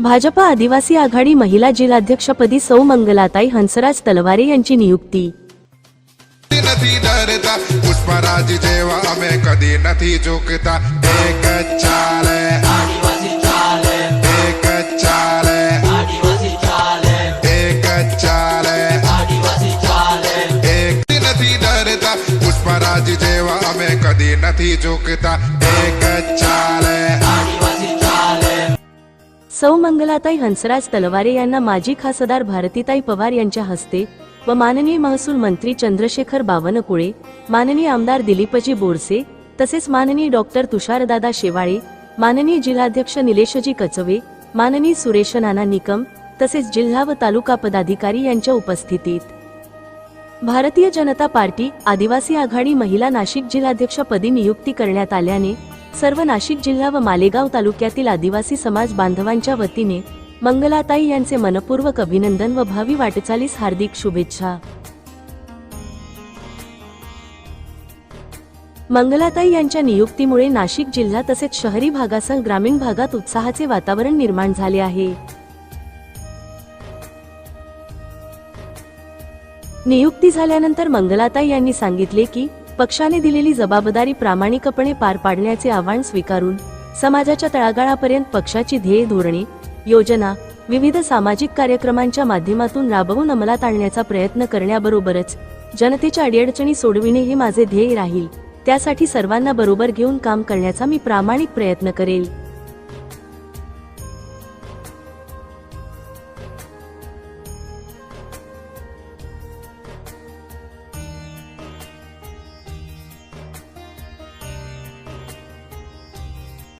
भाजपा आदिवासी आघाडी महिला जिल्हाध्यक्षपदी सौ मंगलाताई हंसराज तलवारे यांची नियुक्ती. पुष्पराज जेवा आम्ही नथी चुकता एक चाल एक चाल एक चाल एक नथी डरता कधी नथी चुकता एक चाल सौ मंगलाताई हंसराज तलवारे यांना माजी खासदार भारतीताई पवार यांच्या हस्ते व माननीय महसूल मंत्री चंद्रशेखर बावनकुळे माननीय आमदार दिलीपजी बोरसे तसेच माननीय डॉक्टर तुषारदादा शेवाळे माननीय जिल्हाध्यक्ष निलेशजी कचवे माननीय सुरेश नाना निकम तसेच जिल्हा व तालुका पदाधिकारी यांच्या उपस्थितीत. भारतीय जनता पार्टी आदिवासी आघाडी महिला नाशिक जिल्हाध्यक्षपदी नियुक्ती करण्यात आल्याने सर्व नाशिक जिल्हा व मालेगाव तालुक्यातील आदिवासी समाज बांधवांच्या वतीने मंगलाताई यांचे मनपूर्वक अभिनंदन व भावी वाटचालीस हार्दिक शुभेच्छा. मंगलाताई यांच्या नियुक्तीमुळे नाशिक जिल्हा तसेच शहरी भागासह ग्रामीण भागात उत्साहाचे वातावरण निर्माण झाले आहे. नियुक्ती झाल्यानंतर मंगलाताई यांनी सांगितले की पक्षाने दिलेली जबाबदारी प्रामाणिकपणे पार पाडण्याचे आव्हान स्वीकारून समाजाच्या तळागाळापर्यंत पक्षाची ध्येय धोरणे योजना विविध सामाजिक कार्यक्रमांच्या माध्यमातून राबवून अंमलात आणण्याचा प्रयत्न करण्याबरोबरच जनतेच्या अडीअडचणी सोडविणे हे माझे ध्येय राहील. त्यासाठी सर्वांना बरोबर घेऊन काम करण्याचा मी प्रामाणिक प्रयत्न करेल.